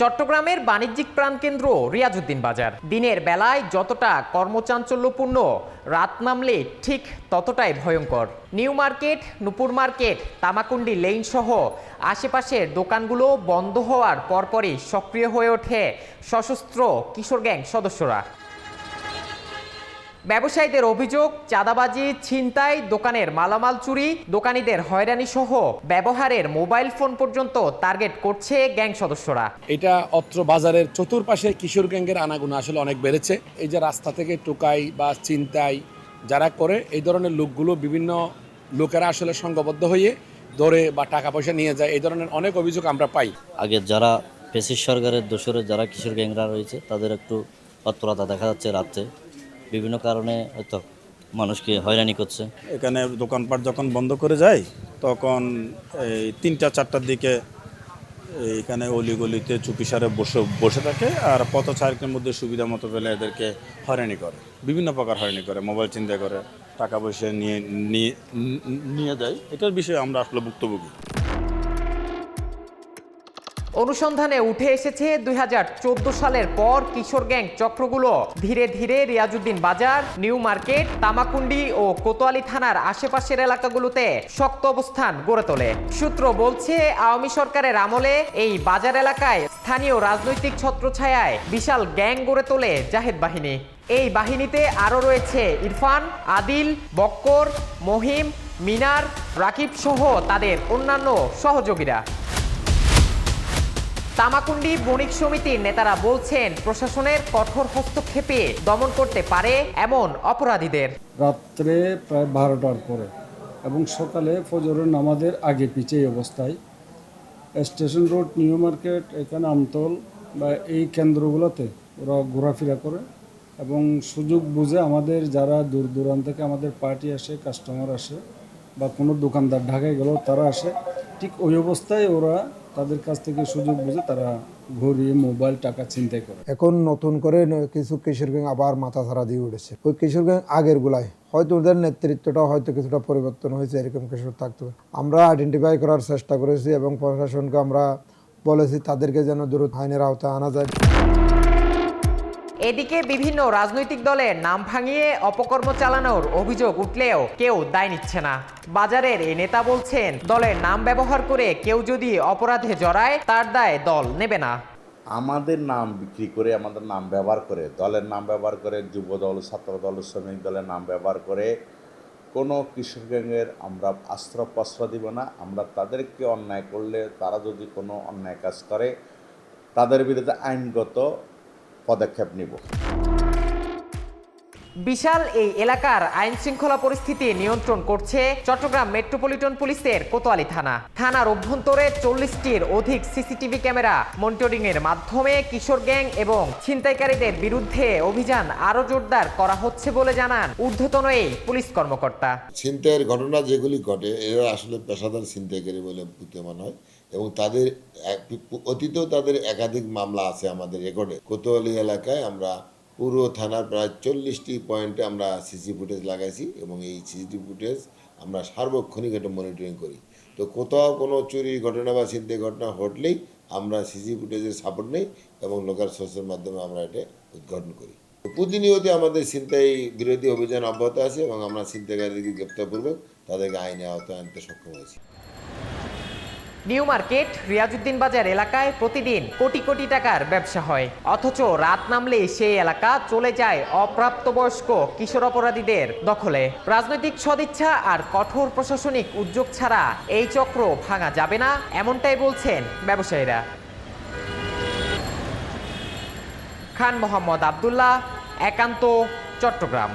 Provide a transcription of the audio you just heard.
চট্টগ্রামের বাণিজ্যিক প্রাণকেন্দ্র রিয়াজুদ্দিন বাজার। দিনের বেলায় যতটা কর্মচাঞ্চল্যপূর্ণ, রাত নামলে ঠিক ততটাই ভয়ঙ্কর। New Market, Nupur Market, Tamakundi Lane সহ আশেপাশের দোকানগুলো বন্ধ হওয়ার পরপরই সক্রিয় হয়ে ওঠে সশস্ত্র কিশোর গ্যাং সদস্যরা। ব্যবসায়ীদের অভিযোগ চাঁদাবাজি ছিনতাই দোকানের মালামাল চুরি দোকানীদের হয়রানি সহ ব্যবহারের মোবাইল ফোন পর্যন্ত টার্গেট করছে গ্যাং সদস্যরা। এটা অত্র বাজারের চতুর্পাশে কিশোর গ্যাংয়ের আনাগুনা আসলে অনেক বেড়েছে। এই যে রাস্তা থেকে টোকাই বা চিন্তাই যারা করে এই ধরনের লোকগুলো বিভিন্ন লোকেরা আসলে সংঘবদ্ধ হয়ে ধরে বা টাকা পয়সা নিয়ে যায়। এই ধরনের অনেক অভিযোগ আমরা পাই। আগে যারা পেশির সরকারের দোসরে যারা কিশোর গ্যাংরা রয়েছে তাদের একটু তৎপরতা দেখা যাচ্ছে রাত্রে। বিভিন্ন কারণে হয়তো মানুষকে হয়রানি করছে। এখানে দোকানপাট যখন বন্ধ করে যায়, তখন এই তিনটা, চারটার দিকে এইখানে অলিগলিতে চুপিসারে বসে বসে থাকে আর পথচারকের মধ্যে সুবিধা মতো পেলে এদেরকে হয়রানি করে। বিভিন্ন প্রকার হয়রানি করে, মোবাইল চিন্তা করে, টাকা পয়সা নিয়ে নিয়ে যায় এটার বিষয়ে আমরা আসলে ভুক্তভোগী। অনুসন্ধানে উঠে এসেছে দুই হাজার চোদ্দ সালের পর কিশোর গ্যাং চক্রগুলো। ধীরে ধীরে রিয়াজুদ্দিন বাজার, নিউ মার্কেট, তামাকুন্ডি ও কোতোয়ালি থানার আশেপাশের এলাকাগুলোতে শক্ত অবস্থান গড়ে তোলে। সূত্র বলছে, আওয়ামী সরকারের আমলে এই বাজার এলাকায় স্থানীয় রাজনৈতিক ছত্রছায়ায় বিশাল গ্যাং গড়ে তোলে জাহেদ বাহিনী। এই বাহিনীতে আরও রয়েছে ইরফান, আদিল, বক্কর, মহিম, মিনার, রাকিব সহ তাদের অন্যান্য সহযোগীরা। তামাকুন্ডি বণিক সমিতির নেতারা বলছেন, প্রশাসনের কঠোর হস্তক্ষেপে দমন করতে পারে এমন অপরাধীদের। রাত্রে প্রায় বারোটার পরে এবং সকালে ফজরের নামাজের আগে পিছে এই অবস্থায় স্টেশন রোড, নিউ মার্কেট, এখানে আমতল বা এই কেন্দ্রগুলোতে ওরা ঘোরাফেরা করে এবং সুযোগ বুঝে আমাদের যারা দূর দূরান্ত থেকে আমাদের পার্টি আসে, কাস্টমার আসে বা কোনো দোকানদার ঢাকায় গেলেও তারা আসে, ঠিক ওই অবস্থায় ওরা তাদের কাছ থেকে সুযোগ বুঝে তারা ঘুরিয়ে মোবাইল টাকা চিন্তাই করে। এখন নতুন করে কিছু কিশোর গ্যাং আবার মাথা ছাড়া দিয়ে উঠেছে। ওই কিশোর ব্যাংক আগের গুলায় হয়তো ওদের নেতৃত্বটা হয়তো কিছুটা পরিবর্তন হয়েছে, এরকম কিশোর থাকতে পারে। আমরা আইডেন্টিফাই করার চেষ্টা করেছি এবং প্রশাসনকে আমরা বলেছি তাদেরকে যেন দূর আইনের আওতায় আনা যায়। এদিকে বিভিন্ন রাজনৈতিক দলের নাম ভাঙিয়ে অপকর্ম চালানোর অভিযোগ উঠলেও কেউ দায় নিচ্ছে না। বাজারের এই নেতা বলছেন দলের নাম ব্যবহার করে কেউ যদি অপরাধে জড়ায়, তার দায় দল নেবে না। আমাদের নাম বিক্রি করে আমাদের নাম ব্যবহার করে, দলের নাম ব্যবহার করে যুব দল ছাত্র দল শ্রমিক দলের নাম ব্যবহার করে, কোনো কৃষক গ্যাংয়ের আমরা আস্ত্র প্রস্ত্র দিব না। আমরা তাদেরকে অন্যায় করলে তারা যদি কোনো অন্যায় কাজ করে, তাদের বিরুদ্ধে আইনগত পদক্ষেপ নিব। বিশাল এই এলাকার আইন শৃঙ্খলা পরিস্থিতি নিয়ন্ত্রণ করছে চট্টগ্রাম মেট্রোপলিটন পুলিশের কোতোয়ালি থানা। থানার অভ্যন্তরে চল্লিশটির অধিক সিসিটিভি ক্যামেরা মনিটরিং এর মাধ্যমে কিশোর গ্যাং এবং ছিনতাইকারীদের বিরুদ্ধে অভিযান আরও জোরদার করা হচ্ছে বলে জানান ঊর্ধ্বতন এই পুলিশ কর্মকর্তা। ছিনতাইয়ের ঘটনা যেগুলি ঘটে, এরা আসলে পেশাদার ছিনতাইকারী বলে প্রতীয়মান হয় এবং তাদের অতীতেও তাদের একাধিক মামলা আছে আমাদের রেকর্ডে। কোতোয়ালি এলাকায় আমরা পুরো থানার প্রায় চল্লিশটি পয়েন্টে আমরা সিসি ফুটেজ লাগাইছি এবং এই সিসিটিভি ফুটেজ আমরা সার্বক্ষণিক এটা মনিটরিং করি। তো কোথাও কোনো চুরি ঘটনা বা ছিনতাই ঘটনা ঘটলেই আমরা সিসি ফুটেজের সাপোর্ট নেই এবং লোকাল সোর্সের মাধ্যমে আমরা এটা উদ্ঘাটন করি। প্রতিনিয়ত আমাদের ছিনতাই বিরোধী অভিযান অব্যাহত আছে এবং আমরা ছিনতাইকারীদেরকে গ্রেপ্তারপূর্বক তাদেরকে আইনে আওতায় আনতে সক্ষম হয়েছি। নিউ মার্কেট রিয়াজুদ্দিন বাজার এলাকায় প্রতিদিন কোটি কোটি টাকার ব্যবসা হয়। অথচ রাত নামলেই সেই এলাকা চলে যায় অপ্রাপ্তবয়স্ক কিশোর অপরাধীদের দখলে। রাজনৈতিক সদিচ্ছা আর কঠোর প্রশাসনিক উদ্যোগ ছাড়া এই চক্র ভাঙা যাবে না, এমনটাই বলছেন ব্যবসায়ীরা। খান মোহাম্মদ আবদুল্লাহ, একান্ত, চট্টগ্রাম।